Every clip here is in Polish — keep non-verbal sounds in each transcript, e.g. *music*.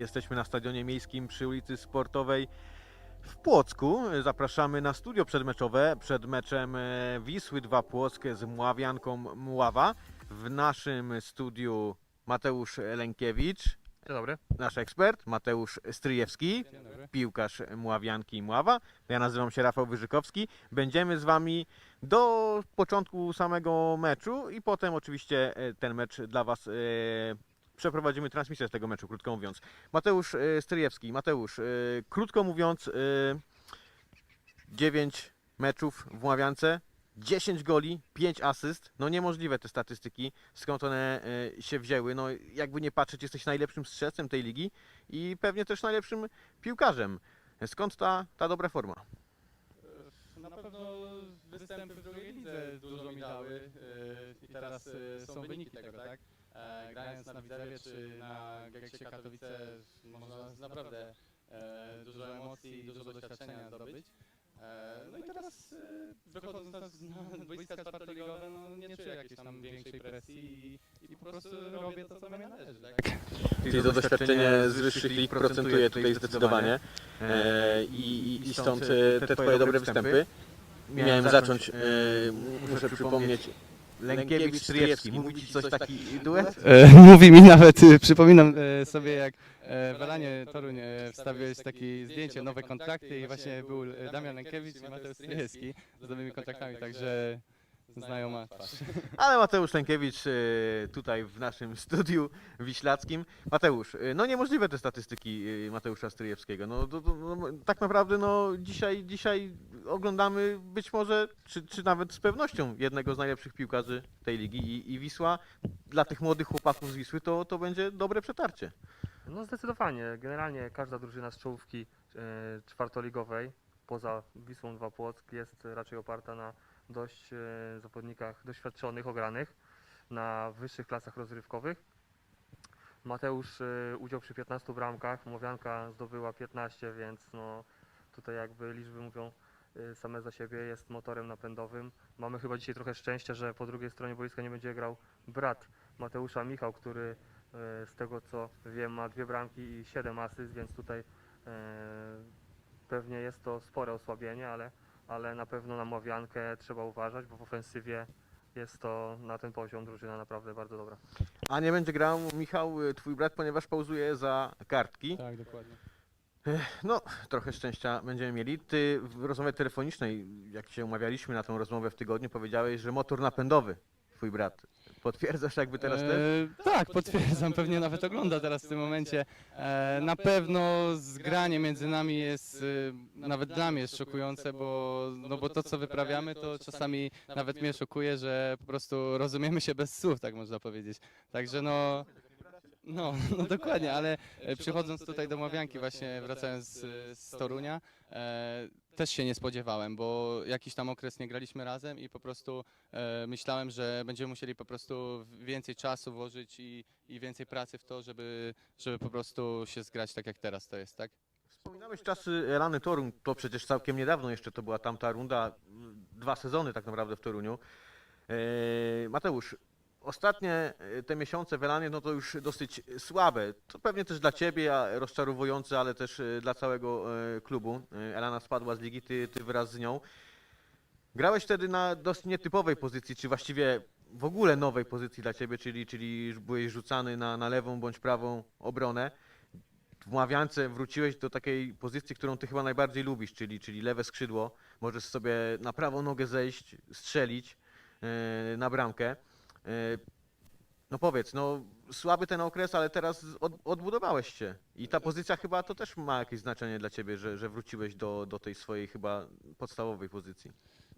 Jesteśmy na stadionie miejskim przy ulicy Sportowej w Płocku. Zapraszamy na studio przedmeczowe przed meczem e, Wisły 2 Płock z Mławianką Mława. W naszym studiu Mateusz Lękiewicz, Dzień dobry. nasz ekspert, Mateusz Stryjewski, Dzień dobry. piłkarz Mławianki i Mława. Ja nazywam się Rafał Wyżykowski. Będziemy z Wami do początku samego meczu i potem oczywiście e, ten mecz dla Was e, przeprowadzimy transmisję z tego meczu, krótko mówiąc. Mateusz e, Stryjewski. Mateusz, e, krótko mówiąc, e, 9 meczów w Mławiance, 10 goli, 5 asyst. No niemożliwe te statystyki, skąd one się wzięły. No jakby nie patrzeć, jesteś najlepszym strzelcem tej ligi i pewnie też najlepszym piłkarzem. Skąd ta, ta dobra forma? Na pewno występy w drugiej lidze dużo mi dały i teraz są wyniki tego, tak? E, Grając na Widzewie czy na Geksie Katowice można naprawdę e, dużo emocji i dużo doświadczenia zdobyć. E, No i teraz e, wychodząc na, na *laughs* boiska czwartoligowe, no nie czuję jakiejś tam większej presji i, i po prostu robię to, co mi należy, tak? Czyli to doświadczenie z wyższych lig procentuje tutaj zdecydowanie e, i, i stąd e, te Twoje dobre występy. Miałem zacząć, e, muszę przypomnieć, Lękiewicz Stryjewski. Mówi Ci coś taki duet? E, *laughs* Mówi mi nawet, e, przypominam e, sobie jak e, w Elanie Toruń e, wstawiłeś takie zdjęcie, nowe kontrakty i właśnie był e, Damian Lękiewicz i Mateusz Stryjewski z nowymi kontraktami, także znajoma twarz. *laughs* Ale Mateusz Lękiewicz e, tutaj w naszym *laughs* studiu wiślackim. Mateusz, e, no niemożliwe te statystyki e, Mateusza Stryjewskiego. No, to, to, no tak naprawdę no, dzisiaj, dzisiaj oglądamy być może, czy, czy nawet z pewnością jednego z najlepszych piłkarzy tej ligi i, i Wisła dla tych młodych chłopaków z Wisły to, to będzie dobre przetarcie. No zdecydowanie. Generalnie każda drużyna z czołówki e, czwartoligowej poza Wisłą 2 Płock jest raczej oparta na dość e, zawodnikach doświadczonych, ogranych na wyższych klasach rozrywkowych. Mateusz e, udział przy 15 bramkach, Mowianka zdobyła 15, więc no tutaj jakby liczby mówią same za siebie, jest motorem napędowym. Mamy chyba dzisiaj trochę szczęścia, że po drugiej stronie boiska nie będzie grał brat Mateusza Michał, który E, Z tego co wiem ma dwie bramki i 7 asyst, więc tutaj e, pewnie jest to spore osłabienie, ale, ale na pewno na Mławiankę trzeba uważać, bo w ofensywie jest to na ten poziom drużyna naprawdę bardzo dobra. A nie będzie grał Michał, twój brat, ponieważ pauzuje za kartki. Tak, dokładnie. No, trochę szczęścia będziemy mieli. Ty w rozmowie telefonicznej, jak się umawialiśmy na tą rozmowę w tygodniu, powiedziałeś, że motor napędowy, twój brat. Potwierdzasz jakby teraz też? E, tak, potwierdzam, pewnie nawet ogląda teraz w tym momencie. E, na pewno zgranie między nami jest, e, nawet dla mnie jest szokujące, bo, no bo to co wyprawiamy to czasami nawet mnie szokuje, że po prostu rozumiemy się bez słów, tak można powiedzieć. Także no... No, no dokładnie, ale e, przychodząc tutaj do Mławianki, właśnie wracając z, z Torunia, e, też się nie spodziewałem, bo jakiś tam okres nie graliśmy razem i po prostu e, myślałem, że będziemy musieli po prostu więcej czasu włożyć i, i więcej pracy w to, żeby, żeby po prostu się zgrać tak jak teraz to jest, tak? Wspominałeś czasy Rany Toruń, to przecież całkiem niedawno jeszcze to była tamta runda, dwa sezony tak naprawdę w Toruniu. Mateusz, ostatnie e, te miesiące w Elanie, no to już dosyć słabe. To pewnie też dla Ciebie rozczarowujące, ale też e, dla całego e, klubu. Elana spadła z ligi, Ty, ty wraz z nią. Grałeś wtedy na dość nietypowej pozycji, czy właściwie w ogóle nowej pozycji dla Ciebie, czyli, czyli byłeś rzucany na, na lewą bądź prawą obronę w Mławiance wróciłeś do takiej pozycji, którą ty chyba najbardziej lubisz, czyli, czyli lewe skrzydło. Możesz sobie na prawą nogę zejść, strzelić na bramkę. E, no powiedz, no słaby ten okres, ale teraz od, odbudowałeś się. I ta pozycja chyba to też ma jakieś znaczenie dla ciebie, że, że wróciłeś do, do tej swojej chyba podstawowej pozycji.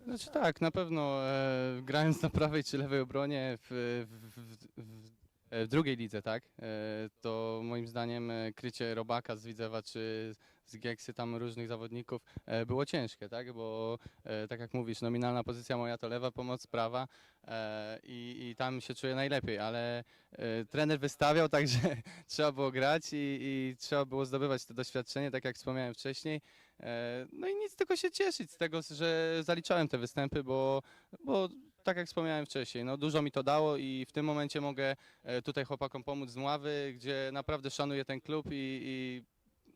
Znaczy tak, na pewno e, grając na prawej czy lewej obronie w, w, w, w, w drugiej lidze, tak, e, to moim zdaniem e, krycie Robaka z Widzewa czy z Gieksy tam różnych zawodników e, było ciężkie, tak, bo e, tak jak mówisz, nominalna pozycja moja to lewa pomoc, prawa e, i, i tam się czuję najlepiej, ale e, trener wystawiał, *laughs* także trzeba było grać i, i trzeba było zdobywać to doświadczenie, tak jak wspomniałem wcześniej. E, No i nic, tylko się cieszyć z tego, że zaliczałem te występy, bo, bo tak jak wspomniałem wcześniej, no dużo mi to dało i w tym momencie mogę e, tutaj chłopakom pomóc z Mławy, gdzie naprawdę szanuję ten klub i, i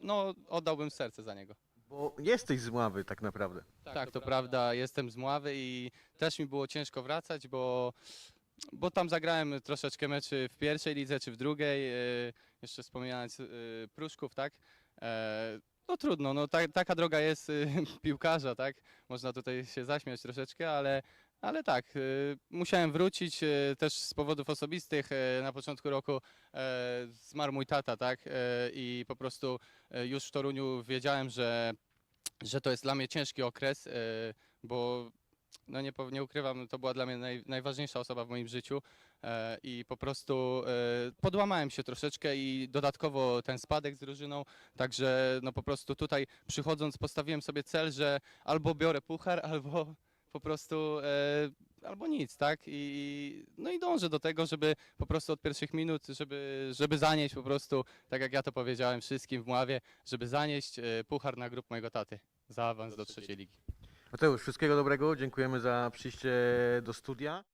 no oddałbym serce za niego. Bo jesteś z Mławy tak naprawdę. Tak, to prawda, jestem z Mławy i też mi było ciężko wracać, bo, bo tam zagrałem troszeczkę meczy w pierwszej lidze czy w drugiej, e, jeszcze wspominając e, Pruszków, tak? E, No trudno, no ta, taka droga jest e, *laughs* piłkarza, tak? Można tutaj się zaśmiać troszeczkę, ale, ale tak, e, musiałem wrócić e, też z powodów osobistych. E, Na początku roku zmarł mój tata, tak? I po prostu już w Toruniu wiedziałem, że że to jest dla mnie ciężki okres, bo no nie, nie ukrywam, to była dla mnie naj, najważniejsza osoba w moim życiu i po prostu podłamałem się troszeczkę i dodatkowo ten spadek z drużyną, także no po prostu tutaj przychodząc postawiłem sobie cel, że albo biorę puchar, *laughs* albo po prostu e, albo nic, tak? I, no i dążę do tego, żeby po prostu od pierwszych minut, żeby, żeby zanieść po prostu, tak jak ja to powiedziałem wszystkim w Mławie, żeby zanieść e, puchar na grup mojego taty za awans do trzeciej ligi. Mateusz, wszystkiego dobrego. Dziękujemy za przyjście do studia.